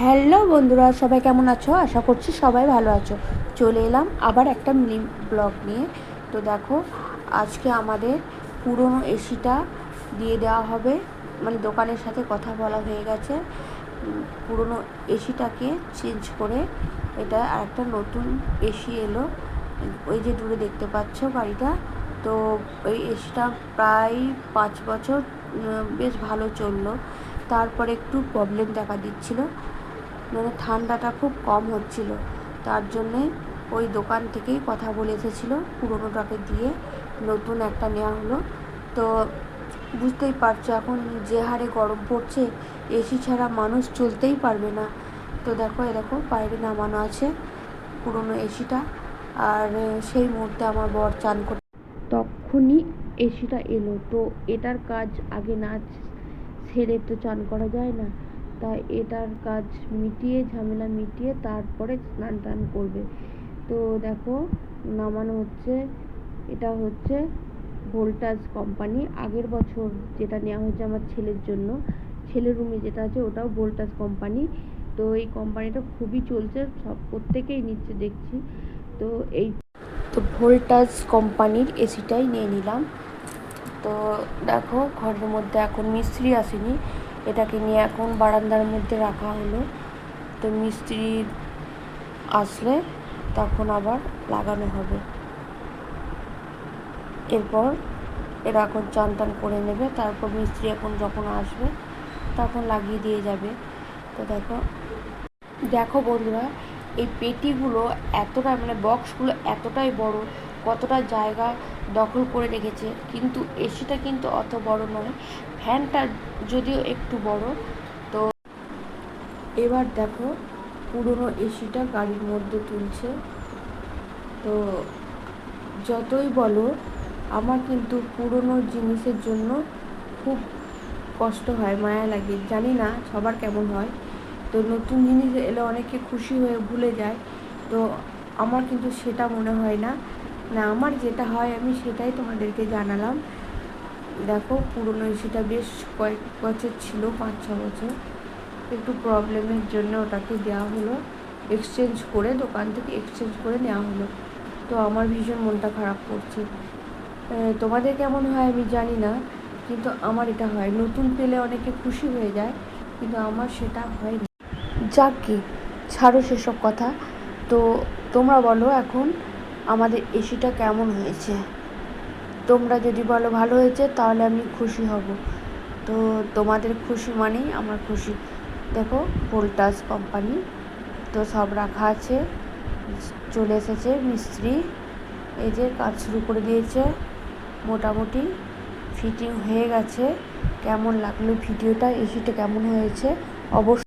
Hello বন্ধুরা, সবাই কেমন আছো? আশা করছি সবাই ভালো আছো। চলে এলাম আবার একটা মিনি ব্লগ নিয়ে। তো দেখো, আজকে আমাদের পুরনো এসিটা দিয়ে দেওয়া হবে। মানে দোকানের সাথে কথা বলা হয়ে গেছে। পুরনো এসিটাকে চেঞ্জ করে এটা আর একটা নতুন এসি এলো। ওই যে দূরে দেখতে পাচ্ছ গাড়িটা। তো ওই এসিটা প্রায় পাঁচ বছর বেশ ভালো চলল। তারপরে একটু প্রবলেম দেখা দিচ্ছিল। মানে ঠান্ডাটা খুব কম হচ্ছিল। তার জন্যে ওই দোকান থেকেই কথা বলে এসেছিল। পুরোনোটাকে দিয়ে নতুন একটা নেওয়া হলো। তো বুঝতেই পারছ এখন যে হারে গরম পড়ছে, এসি ছাড়া মানুষ চলতেই পারবে না। তো দেখো এরকম বাইরে নামানো আছে পুরনো এসিটা। আর সেই মুহূর্তে আমার বর চান করে, তখনই এসিটা এলো। তো এটার কাজ আগে না ছেড়ে তো চান করা যায় না। তাই এটার কাজ মিটিয়ে, ঝামেলা মিটিয়ে তারপরে স্নান টান করবে। তো দেখো, নামানো হচ্ছে, এটা হচ্ছে ভোল্টাস কোম্পানি। আগের বছর যেটা নেওয়া হয়েছে আমার ছেলের জন্য ছেলের রুমে যেটা আছে ওটাও ভোল্টাস কোম্পানি। তো এই কোম্পানিটা খুবই চলছে, সব প্রত্যেকেই নিচ্ছে দেখছি। তো এই তো ভোল্টাস কোম্পানির এসিটাই নিয়ে নিলাম। তো দেখো, ঘরের মধ্যে এখন মিস্ত্রি আসেনি। এটাকে নিয়ে এখন বারান্দার মধ্যে রাখা হলো। তো মিস্ত্রি আসলে তখন আবার লাগানো হবে। এরপর এরা এখন চান টান করে নেবে। তারপর মিস্ত্রি এখন যখন আসবে, তখন লাগিয়ে দিয়ে যাবে। তো দেখো দেখো বন্ধুরা, এই পেটিগুলো এতটা মানে বক্সগুলো এতটাই বড় কতটা জায়গা দখল করে রেখেছে। কিন্তু এসিটা কিন্তু অত বড় নয়, ফ্যানটা যদিও একটু বড়। তো এবার দেখো, পুরনো এসিটা গাড়ির মধ্যে তুলছে। তো যতই বলো, আমার কিন্তু পুরনো জিনিসের জন্য খুব কষ্ট হয়, মায়া লাগে। জানি না সবার কেমন হয়। তো নতুন জিনিস এলে অনেকে খুশি হয়ে ভুলে যায়। তো আমার কিন্তু সেটা মনে হয় না। না, আমার যেটা হয়, আমি সেটাই তোমাদেরকে জানালাম। দেখো, পুরনো এসিটা বেশ কয়েক বছর ছিল, পাঁচ, ছ বছর। একটু প্রবলেমের জন্য ওটাকে দেওয়া হলো। এক্সচেঞ্জ করে, দোকান থেকে এক্সচেঞ্জ করে নেওয়া হলো। তো আমার ভীষণ মনটা খারাপ করছে। তোমাদের কেমন হয় আমি জানি না, কিন্তু আমার এটা হয়। নতুন পেলে অনেকে খুশি হয়ে যায়, কিন্তু আমার সেটা হয় না। যাকে ছাড়ো সেসব কথা। তো তোমরা বলো এখন আমাদের এসিটা কেমন হয়েছে? তোমরা যদি বলো ভালো হয়েছে, তাহলে আমি খুশি হব। তো তোমাদের খুশি মানেই আমার খুশি। দেখো, ভোল্টাস কোম্পানি, তো সব রাখা আছে। চলে এসেছে মিস্ত্রি। এই যে কাজ শুরু করে দিয়েছে। মোটামুটি ফিটিং হয়ে গেছে। কেমন লাগল ভিডিওটা? এসিটা কেমন হয়েছে? অবশ্যই